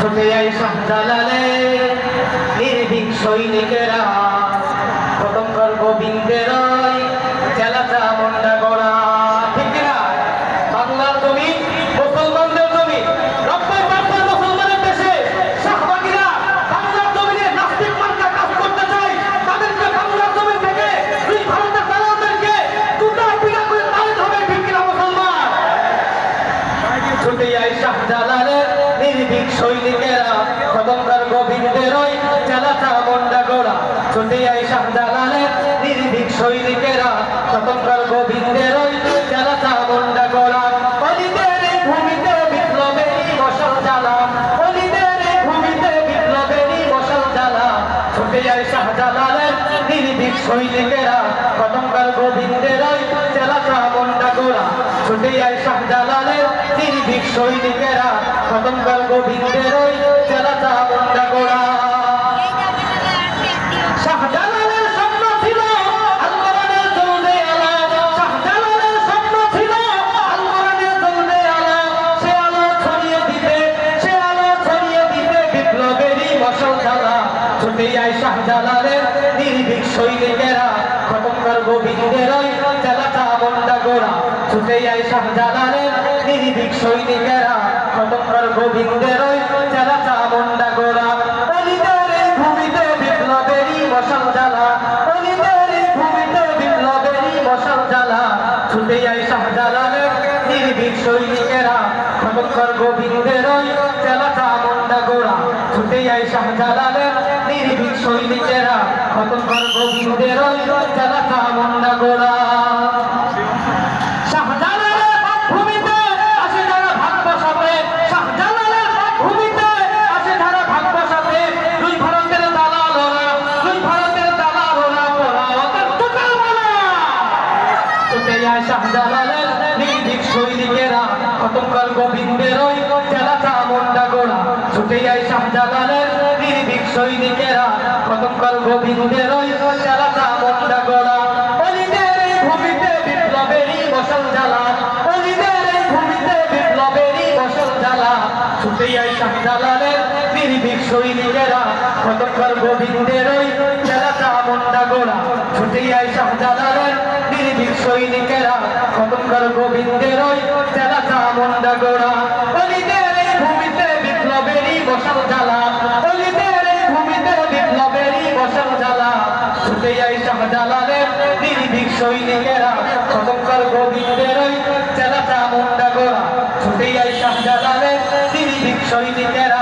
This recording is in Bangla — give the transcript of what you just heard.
ছুটে যাই শাহজালালে, নির্ভীক সৈনিকেরা, পতঙ্গর গোবিন্দের চেলাচা মন্ডা গড়া। ঠিক না বাংলার জমি, মুসলমানদের জমি, নব্বই পার্সেন্ট মুসলমানের দেশে শাহবাগীরা বাংলার জমিনে নাস্তিক মার্কা কাজ করতে চায়। তাদেরকে বাংলার জমি থেকে দুই ভারতের দালালদেরকে দুটা পিটা করে হবে, ঠিক কিনা, মুসলমান? ছুটে যায় শাহজালালের নির্ভীক সৈনিকেরা কদমদার গোবিন্দের ওই চালাচা মন্ডা গোড়া। ছুটে যায় শাহজালালের নির্ভীক সৈনিকেরা কদমদার গোবিন্দের ওই চালাচা মন্ডা গোড়া। ভূমিতে ভূমিতে নির্ভীক সৈনিকেরা কদমদার গোবিন্দের ওই চালাচা মন্ডা গোড়া। ছুটে যায় শাহজালালের নির্ভীক সৈনিকেরা খতমকাল গোবিন্দের ওই মন্ডা গোড়া শাহজালালের স্বপ্ন ছিল আলমরানের দৌড়ে আলো শাহজালালের স্বপ্ন ছিল আলমরানের দৌড়ে আলো সে আলো ছড়িয়ে দিতে সে আলো ছড়িয়ে দিতে বিপ্লবেরই মশাল জ্বালা ছুটে যায় শাহজালালের নির্ভীক সৈনিকেরা খতমকার গোবিন্দের ওই চালাচা মন্ডা গোড়া ছুটে যায় শাহজালালের নির্ভীক সৈনিকেরা খতমকার গোবিন্দের ওই চালাচা মন্ডা অলিদের ভূমিতে বিপ্লবেরই মশাল জ্বালা। অলিদের ভূমিতে বিপ্লবেরই মশাল জ্বালা। ছুটে যায় শাহজালালের নির্ভীক সৈনিকেরা খতমকার গোবিন্দের ওই চালাচা মন্ডা ছুটে যায় শাহজালালের ছুটে শাহজালালের নির্ভীক সৈনিকেরা কতকাল গোবিন্দের ওই চেলাচা মন্ডা গোড়া ছুটে যায় শাহজালালের নির্ভীক সৈনিকেরা কতকাল গোবিন্দের ওই চেলাচা মন্ডা গোড়া অলিদের এই ভূমিতে বিপ্লবেরই বসল জ্বালা অলিদের এই ভূমিতে বিপ্লবেরই বসল জ্বালা ছুটে যায় শাহজালালের নির্ভীক সৈনিকেরা কতকাল গোবিন্দের ওই চেলাচা মন্ডা গোড়া ছুটে যায় শাহজালালের সৈনিকেরা খতমকার গোবিন্দের ওই চেলাচা মন্ডা গোড়া। অলিদের এই ভূমিতে বিপ্লবেরই বসাল জ্বালা। অলিদের এই ভূমিতে বিপ্লবেরই বসাল জ্বালা। ছুটে যায় শাহজালালের নির্ভীক সৈনিকেরা খতমকার গোবিন্দের ওই চেলাচা মন্ডা গোড়া। ছুটে যায় শাহজালালের নির্ভীক সৈনিকেরা